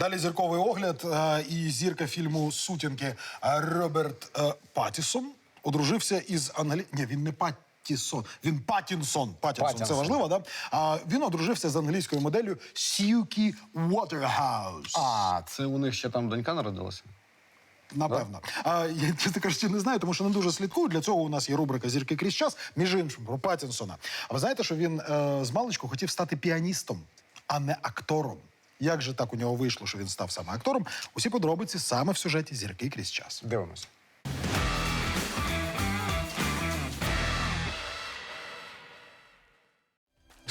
Далі зірковий огляд е, і зірка фільму Сутінки Роберт е, Паттісон одружився із англі... Ні, він не Паттісон, він Паттінсон. Паттінсон, це важливо, да? А він одружився з англійською моделлю Сьюкі Уотерхаус. А, це у них ще там донька народилася? Напевно. А, я, чесно кажучи, не знаю, тому що не дуже слідкую. Для цього у нас є рубрика Зірки крізь час, між іншим, про Паттінсона. А ви знаєте, що він е, з маличку хотів стати піаністом, а не актором. Як же так у нього вийшло, що він став саме актором? Усі подробиці саме в сюжеті Зірки крізь час. Дивимося.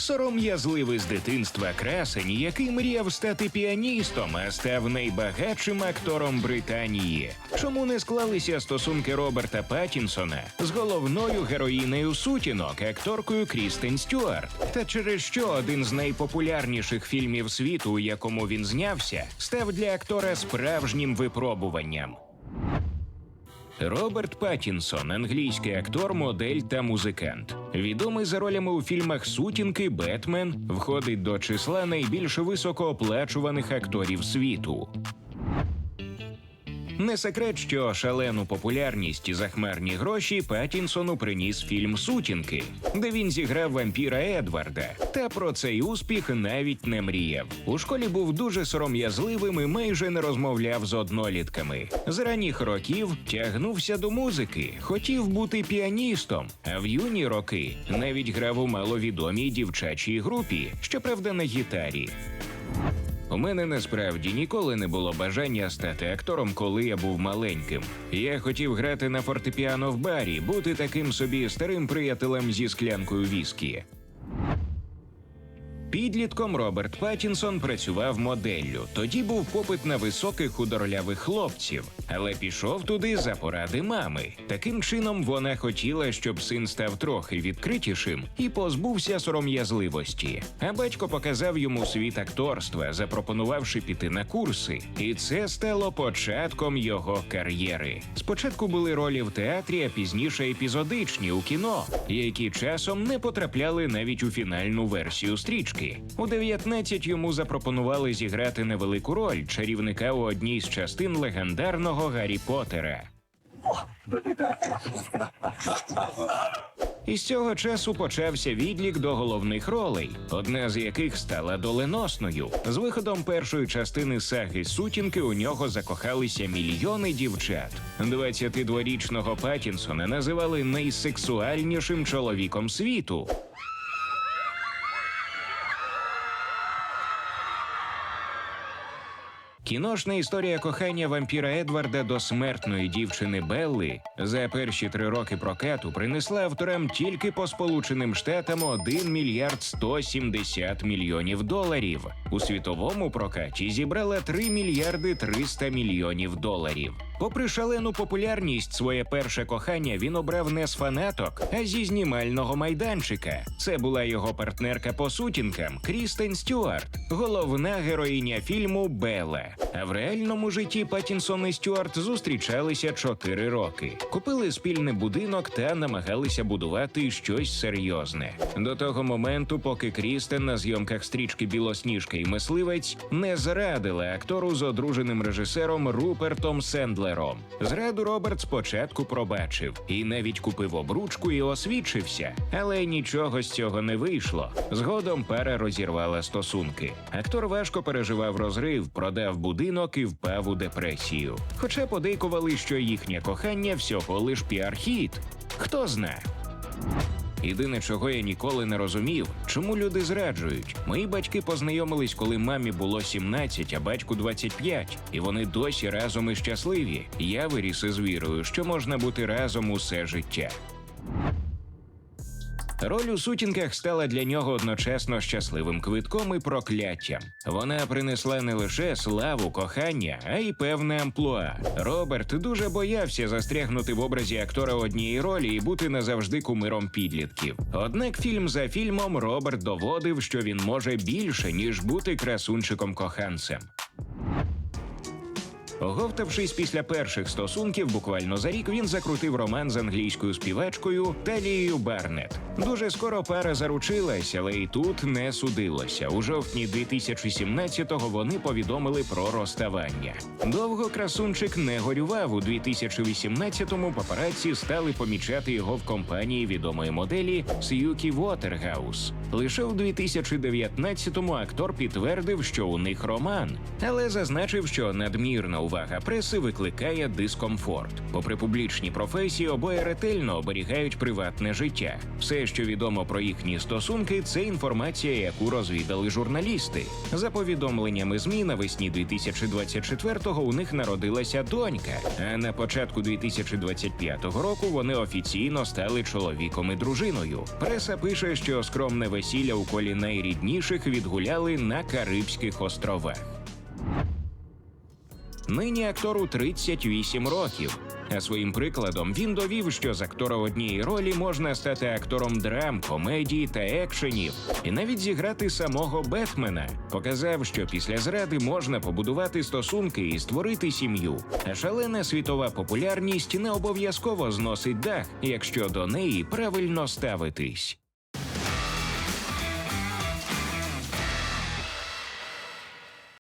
Сором'язливий з дитинства красень, який мріяв стати піаністом, а став найбагатшим актором Британії. Чому не склалися стосунки Роберта Паттінсона з головною героїнею сутінок, акторкою Крістен Стюарт? Та через що один з найпопулярніших фільмів світу, у якому він знявся, став для актора справжнім випробуванням. Роберт Паттінсон, англійський актор, модель та музикант. Відомий за ролями у фільмах Сутінки, Бетмен, входить до числа найбільш високооплачуваних акторів світу. Не секрет, що шалену популярність і захмарні гроші Паттінсону приніс фільм Сутінки, де він зіграв вампіра Едварда. Та про цей успіх навіть не мріяв. У школі був дуже сором'язливим і майже не розмовляв з однолітками. З ранніх років тягнувся до музики, хотів бути піаністом, а в юні роки навіть грав у маловідомій дівчачій групі, щоправда, на гітарі. У мене насправді ніколи не було бажання стати актором, коли я був маленьким. Я хотів грати на фортепіано в барі, бути таким собі старим приятелем зі склянкою віскі. Підлітком Роберт Паттінсон працював моделлю. Тоді був попит на високих худорлявих хлопців, але пішов туди за поради мами. Таким чином вона хотіла, щоб син став трохи відкритішим і позбувся сором'язливості. А батько показав йому світ акторства, запропонувавши піти на курси, і це стало початком його кар'єри. Спочатку були ролі в театрі, а пізніше епізодичні у кіно, які часом не потрапляли навіть у фінальну версію стрічки. У 19 йому запропонували зіграти невелику роль чарівника у одній з частин легендарного Гаррі Поттера. І з цього часу почався відлік до головних ролей, одна з яких стала доленосною. З виходом першої частини саги Сутінки у нього закохалися мільйони дівчат. 22-річного Паттінсона називали найсексуальнішим чоловіком світу. Кіношна історія кохання вампіра Едварда до смертної дівчини Белли за перші три роки прокату принесла авторам тільки по Сполученим Штатам 1 мільярд 170 мільйонів доларів. У світовому прокаті зібрала 3 мільярди 300 мільйонів доларів. Попри шалену популярність, своє перше кохання він обрав не з фанаток, а зі знімального майданчика. Це була його партнерка по сутінкам Крістен Стюарт, головна героїня фільму Белла. А в реальному житті Паттінсон і Стюарт зустрічалися 4 роки, купили спільний будинок та намагалися будувати щось серйозне. До того моменту, поки Крістен на зйомках стрічки Білосніжка і мисливець не зрадила актору з одруженим режисером Рупертом Сендлером. Зраду Роберт спочатку пробачив і навіть купив обручку і освідчився, але нічого з цього не вийшло. Згодом пара розірвала стосунки. Актор важко переживав розрив, продав будинок і впав у депресію. Хоча подейкували, що їхнє кохання всього лиш піар-хіт. Хто зна. Єдине, чого я ніколи не розумів, чому люди зраджують. Мої батьки познайомились, коли мамі було 17, а батьку 25, і вони досі разом і щасливі. Я виріс із вірою, що можна бути разом усе життя. Роль у сутінках стала для нього одночасно щасливим квитком і прокляттям. Вона принесла не лише славу, кохання, а й певне амплуа. Роберт дуже боявся застрягнути в образі актора однієї ролі і бути назавжди кумиром підлітків. Однак фільм за фільмом Роберт доводив, що він може більше ніж бути красунчиком коханцем. Оговтавшись після перших стосунків, буквально за рік він закрутив роман з англійською співачкою Талією Барнет. Дуже скоро пара заручилась, але і тут не судилося. У жовтні 2017-го вони повідомили про розставання. Довго красунчик не горював. У 2018-му папараці стали помічати його в компанії відомої моделі Сьюкі Вотергаус. Лише у 2019-му актор підтвердив, що у них роман, але зазначив, що надмірна увага преси викликає дискомфорт. Попри публічні професії, обоє ретельно оберігають приватне життя. Все, що відомо про їхні стосунки, це інформація, яку розвідали журналісти. За повідомленнями ЗМІ, навесні 2024-го у них народилася донька. А на початку 2025 року вони офіційно стали чоловіком і дружиною. Преса пише, що скромне весілля у колі найрідніших відгуляли на Карибських островах. Нині актору 38 років. А своїм прикладом він довів, що з актора однієї ролі можна стати актором драм, комедії та екшенів, і навіть зіграти самого Бетмена. Показав, що після зради можна побудувати стосунки і створити сім'ю. А шалена світова популярність не обов'язково зносить дах, якщо до неї правильно ставитись.